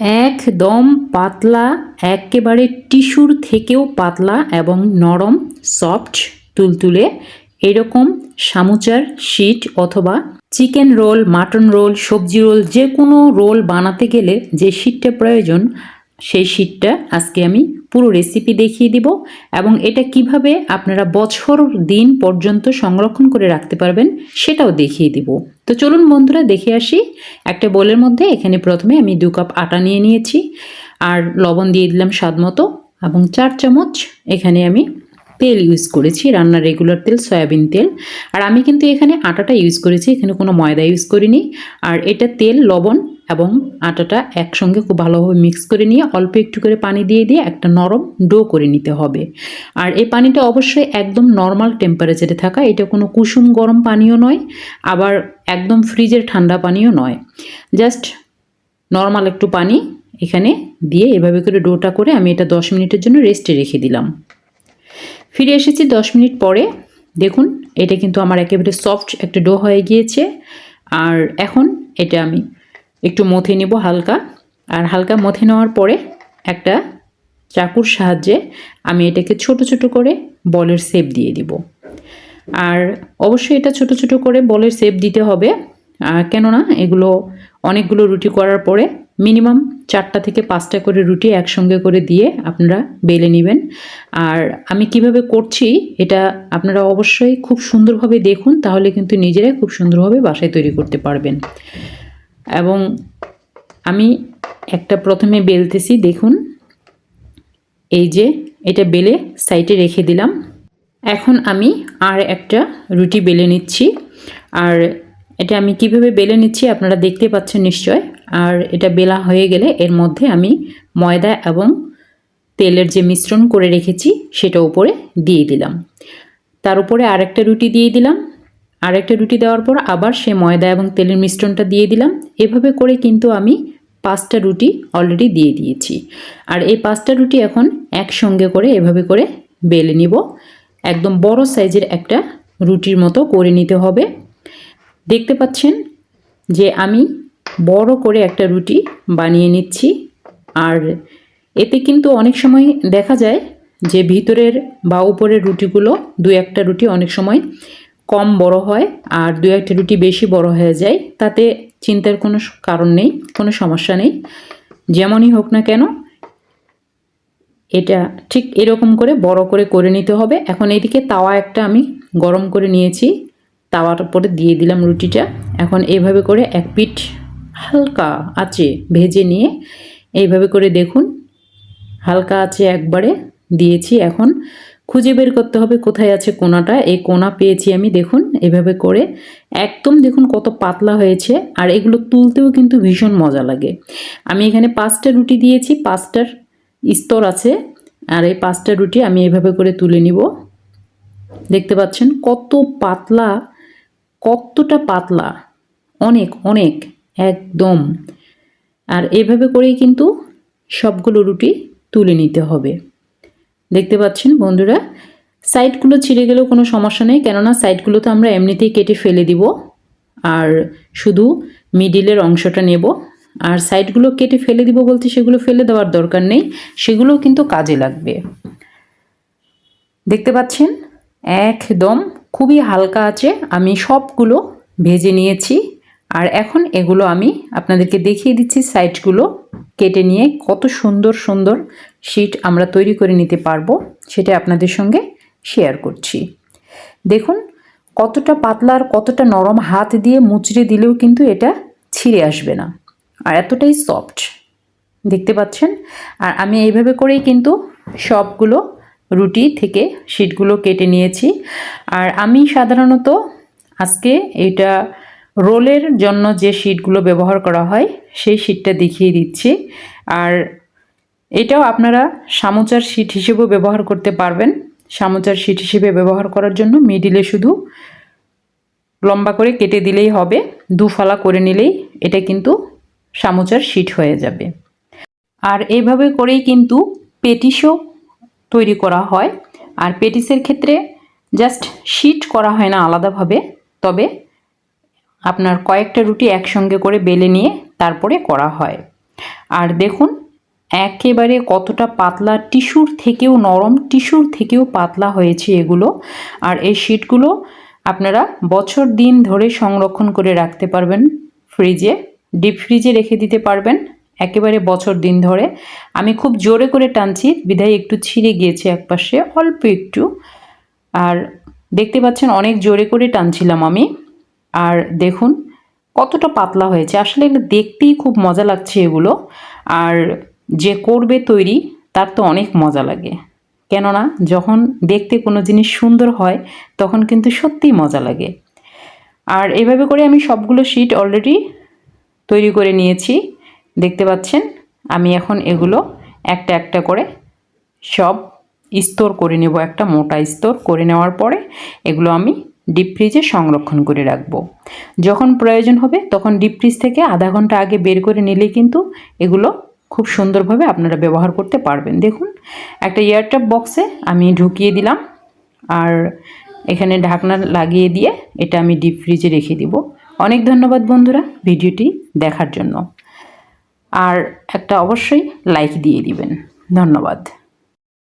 একদম পাতলা, একেবারে টিস্যুর থেকেও পাতলা এবং নরম, সফট, তুলতুলে। এরকম সামুচার শিট অথবা চিকেন রোল, মাটন রোল, সবজি রোল যে কোনো রোল বানাতে গেলে যে শিটটা প্রয়োজন সেই শিটটা আজকে আমি পুরো রেসিপি দেখিয়ে দিব এবং এটা কীভাবে আপনারা বছর দিন পর্যন্ত সংরক্ষণ করে রাখতে পারবেন সেটাও দেখিয়ে দিব। তো চলুন বন্ধুরা দেখে আসি। একটা বোলের মধ্যে এখানে প্রথমে আমি দু কাপ আটা নিয়ে নিয়েছি আর লবণ দিয়ে দিলাম স্বাদ মতো এবং চার চামচ এখানে আমি তেল ইউজ করেছি, রান্নার রেগুলার তেল, সয়াবিন তেল। আর আমি কিন্তু এখানে আটাটা ইউজ করেছি, এখানে কোনো ময়দা ইউজ করিনি। আর এটা তেল, লবণ এবং আটাটা একসঙ্গে খুব ভালোভাবে মিক্স করে নিয়ে অল্প একটু করে পানি দিয়ে দিয়ে একটা নরম ডো করে নিতে হবে। আর এই পানিটা অবশ্যই একদম নর্মাল টেম্পারেচারে থাকা, এটা কোনো কুসুম গরম পানীয় নয়, আবার একদম ফ্রিজের ঠান্ডা পানীয় নয়। জাস্ট নর্মাল একটু পানি এখানে দিয়ে এভাবে করে ডোটা করে আমি এটা দশ মিনিটের জন্য রেস্টে রেখে দিলাম। ফিরে এসেছি দশ মিনিট পরে। দেখুন, এটা কিন্তু আমার একেবারে সফট একটা ডো হয়ে গিয়েছে। আর এখন এটা আমি একটু মথে নেব হালকা। আর হালকা মথে নেওয়ার পরে একটা চাকুর সাহায্যে আমি এটাকে ছোট ছোট করে বলের শেপ দিয়ে দিব। আর অবশ্যই এটা ছোট ছোট করে বলের শেপ দিতে হবে। কেননা এগুলো অনেকগুলো রুটি করার পরে মিনিমাম চারটা থেকে পাঁচটা করে রুটি একসঙ্গে করে দিয়ে আপনারা বেলে নেবেন। আর আমি কীভাবে করছি এটা আপনারা অবশ্যই খুব সুন্দরভাবে দেখুন, তাহলে কিন্তু নিজেরাই খুব সুন্দরভাবে বাসায় তৈরি করতে পারবেন। এবং আমি একটা প্রথমে বেলতেছি, দেখুন। এই যে, এটা বেলে সাইডে রেখে দিলাম। এখন আমি আর একটা রুটি বেলে নিচ্ছি। আর এটা আমি কীভাবে বেলে নিচ্ছি আপনারা দেখতে পাচ্ছেন নিশ্চয়। আর এটা বেলা হয়ে গেলে এর মধ্যে আমি ময়দা এবং তেলের যে মিশ্রণ করে রেখেছি, সেটা উপরে দিয়ে দিলাম। তার উপরে আরেকটা রুটি দিয়ে দিলাম। আরেকটা রুটি দেওয়ার পর আবার সে ময়দা এবং তেলের মিশ্রণটা দিয়ে দিলাম। এভাবে করে কিন্তু আমি পাঁচটা রুটি অলরেডি দিয়ে দিয়েছি। আর এই পাঁচটা রুটি এখন একসঙ্গে করে এভাবে করে বেলে নিব। একদম বড় সাইজের একটা রুটির মতো করে নিতে হবে। দেখতে পাচ্ছেন যে আমি বড় করে একটা রুটি বানিয়ে নিচ্ছি। আর এতে কিন্তু অনেক সময় দেখা যায় যে ভিতরের বা উপরের রুটিগুলো দু একটা রুটি অনেক সময় কম বড় হয় আর দু একটা রুটি বেশি বড় হয়ে যায়, তাতে চিন্তার কোনো কারণ নেই, কোনো সমস্যা নেই। যেমনই হোক না কেন, এটা ঠিক এরকম করে বড় করে করে নিতে হবে। এখন এদিকে তাওয়া একটা আমি গরম করে নিয়েছি, তাওয়ার উপরে দিয়ে দিলাম রুটিটা। এখন এইভাবে করে এক পিঠ হালকা আছে ভেজে নিয়ে এইভাবে করে দেখুন, হালকা আছে একবারে দিয়েছি। এখন খুঁজে বের করতে হবে কোথায় আছে কোনাটা। এই কোনা পেয়েছি আমি, দেখুন, এভাবে করে। একদম দেখুন কত পাতলা হয়েছে, আর এগুলো তুলতেও কিন্তু ভীষণ মজা লাগে। আমি এখানে পাঁচটা রুটি দিয়েছি, পাঁচটার স্তর আছে, আর এই পাঁচটা রুটি আমি এভাবে করে তুলে নিব। দেখতে পাচ্ছেন কত পাতলা, কতটা পাতলা, অনেক অনেক, একদম। আর এভাবে করেই কিন্তু সবগুলো রুটি তুলে নিতে হবে। দেখতে পাচ্ছেন বন্ধুরা। সাইডগুলো ছিঁড়ে গেলেও কোনো সমস্যা নেই, কেননা সাইডগুলো তো আমরা এমনিতেই কেটে ফেলে দিব। আর শুধু মিডিলের অংশটা নেব। আর সাইডগুলো কেটে ফেলে দিব বলতে সেগুলো ফেলে দেওয়ার দরকার নেই সেগুলোও কিন্তু কাজে লাগবে। দেখতে পাচ্ছেন? একদম খুবই হালকা আছে, আমি সবগুলো ভেজে নিয়েছি। আর এখন এগুলো আমি আপনাদেরকে দেখিয়ে দিচ্ছি সাইডগুলো কেটে নিয়ে কত সুন্দর সুন্দর শিট আমরা তৈরি করে নিতে পারব, সেটা আপনাদের সঙ্গে শেয়ার করছি। দেখুন, কতটা পাতলা আর কতটা নরম হাত দিয়ে মুচড়ে দিলেও কিন্তু এটা ছিঁড়ে আসবে না, আর এতটাই সফট দেখতে পাচ্ছেন? আর আমি এইভাবে করেই কিন্তু সবগুলো রুটি থেকে শিটগুলো কেটে নিয়েছি। আর আমি সাধারণত আজকে এটা রোলের জন্য যে শিটগুলো ব্যবহার করা হয়, সেই শিটটা দেখিয়ে দিচ্ছি। আর এটাও আপনারা সামোচার শিট হিসেবেও ব্যবহার করতে পারবেন। সামোচার শিট হিসেবে ব্যবহার করার জন্য মিডিলে শুধু লম্বা করে কেটে দিলেই হবে দু ফালা করে নিলেই এটা কিন্তু সামোচার শিট হয়ে যাবে। আর এইভাবে করেই কিন্তু পেটিসও তৈরি করা হয়। আর পেটিসের ক্ষেত্রে জাস্ট শিট করা হয় না আলাদাভাবে, তবে আপনার কয়েকটা রুটি একসঙ্গে করে বেলে নিয়ে তারপরে করা হয়। আর দেখুন একেবারে কতটা পাতলা টিস্যুর থেকেও নরম, টিস্যুর থেকেও পাতলা হয়েছে এগুলো। আর এই শিটগুলো আপনারা বছর দিন ধরে সংরক্ষণ করে রাখতে পারবেন। ফ্রিজে, ডিপ ফ্রিজে রেখে দিতে পারবেন একেবারে বছর দিন ধরে। আমি খুব জোরে করে টানছি, বিধায় একটু ছিঁড়ে গিয়েছে একপাশে, অল্প একটু। আর দেখতে পাচ্ছেন অনেক জোরে করে টানছিলাম আমি। আর দেখুন কতটা পাতলা হয়েছে। আসলে দেখতেই খুব মজা লাগছে এগুলো। আর যে করবে তৈরি, তার তো অনেক মজা লাগে। কেননা, যখন দেখতে কোনো জিনিস সুন্দর হয়, তখন কিন্তু সত্যিই মজা লাগে। আর এভাবে করে আমি সবগুলো শিট অলরেডি তৈরি করে নিয়েছি। দেখতে পাচ্ছেন, আমি এখন এগুলো একটা একটা করে সব স্তর করে নেব। একটা মোটা স্তর করে নেওয়ার পরে এগুলো আমি ডিপ ফ্রিজে সংরক্ষণ করে রাখব। যখন প্রয়োজন হবে, তখন ডিপ ফ্রিজ থেকে আধা ঘণ্টা আগে বের করে নিলেই কিন্তু এগুলো খুব সুন্দরভাবে আপনারা ব্যবহার করতে পারবেন। দেখুন, একটা এয়ারটাপ বক্সে আমি ঢুকিয়ে দিলাম আর এখানে ঢাকনা লাগিয়ে দিয়ে এটা আমি ডিপ ফ্রিজে রেখে দিব। অনেক ধন্যবাদ বন্ধুরা ভিডিওটি দেখার জন্য। আর একটা অবশ্যই লাইক দিয়ে দিবেন। ধন্যবাদ।